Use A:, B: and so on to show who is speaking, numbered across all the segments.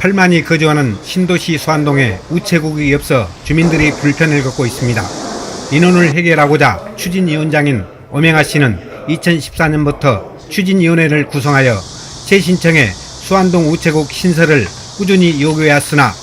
A: 팔만이 거주하는 신도시 수안동에 우체국이 없어 주민들이 불편을 겪고 있습니다. 민원을 해결하고자 추진위원장인 오명아 씨는 2014년부터 추진위원회를 구성하여 재신청에 수안동 우체국 신설을 꾸준히 요구해왔으나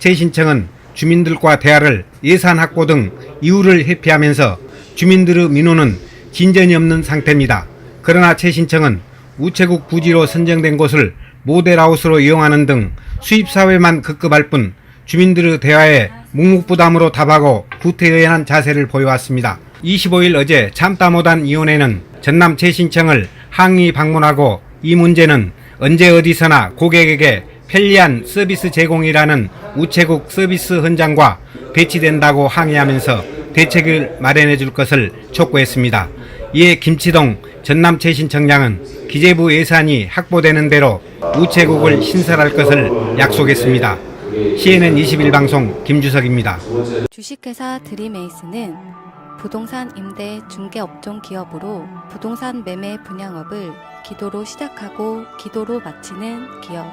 A: 재신청은 주민들과 대화를 예산 확보 등 이유를 회피하면서 주민들의 민원은 진전이 없는 상태입니다. 그러나 재신청은 우체국 부지로 선정된 곳을 모델하우스로 이용하는 등 수입사회만 급급할 뿐 주민들의 대화에 묵묵부담으로 답하고 구태의연한 자세를 보여왔습니다. 25일 어제 참다 못한 위원회는 전남 재신청을 항의 방문하고 이 문제는 언제 어디서나 고객에게 편리한 서비스 제공이라는 우체국 서비스 현장과 배치된다고 항의하면서 대책을 마련해 줄 것을 촉구했습니다. 이에 김치동 전남 재신청장은 기재부 예산이 확보되는 대로 우체국을 신설할 것을 약속했습니다. CNN 21 방송 김주석입니다.
B: 주식회사 드림에이스는 부동산 임대 중개업종 기업으로 부동산 매매 분양업을 기도로 시작하고 기도로 마치는 기업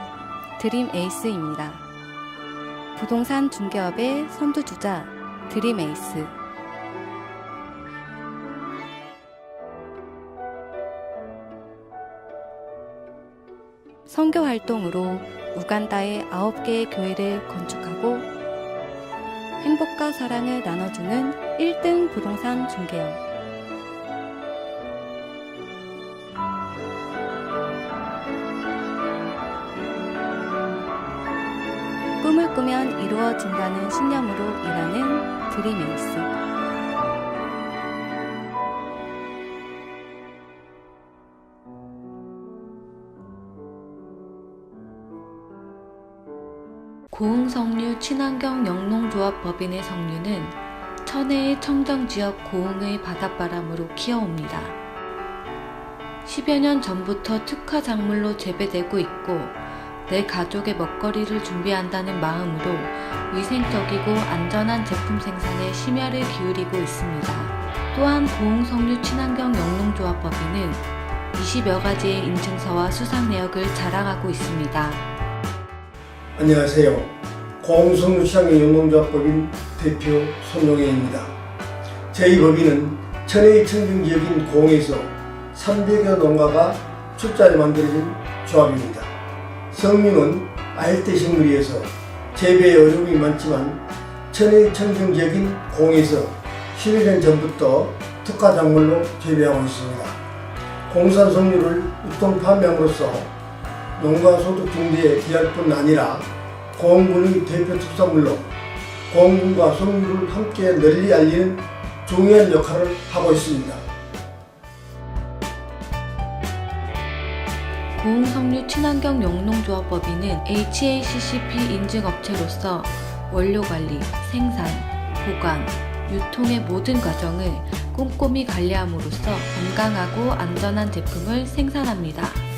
B: 드림에이스입니다. 부동산 중개업의 선두주자 드림에이스 선교 활동으로 우간다의 9개의 교회를 건축하고 행복과 사랑을 나눠주는 1등 부동산 중개업. 꿈을 꾸면 이루어진다는 신념으로 일하는 드림에이스. 고흥성류 친환경 영농조합 법인의 석류는 천혜의 청정지역 고흥의 바닷바람으로 키워옵니다. 10여 년 전부터 특화 작물로 재배되고 있고 내 가족의 먹거리를 준비한다는 마음으로 위생적이고 안전한 제품 생산에 심혈을 기울이고 있습니다. 또한 고흥석류 친환경 영농조합 법인은 20여 가지의 인증서와 수상 내역을 자랑하고 있습니다.
C: 안녕하세요. 공성루 시장의 영농조합법인 대표 손용혜입니다. 저희 법인은 천혜의 청정지역인 공에서 300여 농가가 출자를 만들어진 조합입니다. 성류는 알대 식물이어서 재배에 어려움이 많지만 천혜의 청정지역인 공에서 11년 전부터 특화 작물로 재배하고 있습니다. 공산 석류를 유통 판매함으로써 농가 소득 증대에 기할 뿐 아니라 공군의 대표 특산물로 공군과 석류를 함께 널리 알리는 중요한 역할을 하고 있습니다.
B: 고흥석류 친환경 영농조합법인은 HACCP 인증업체로서 원료관리, 생산, 보관, 유통의 모든 과정을 꼼꼼히 관리함으로써 건강하고 안전한 제품을 생산합니다.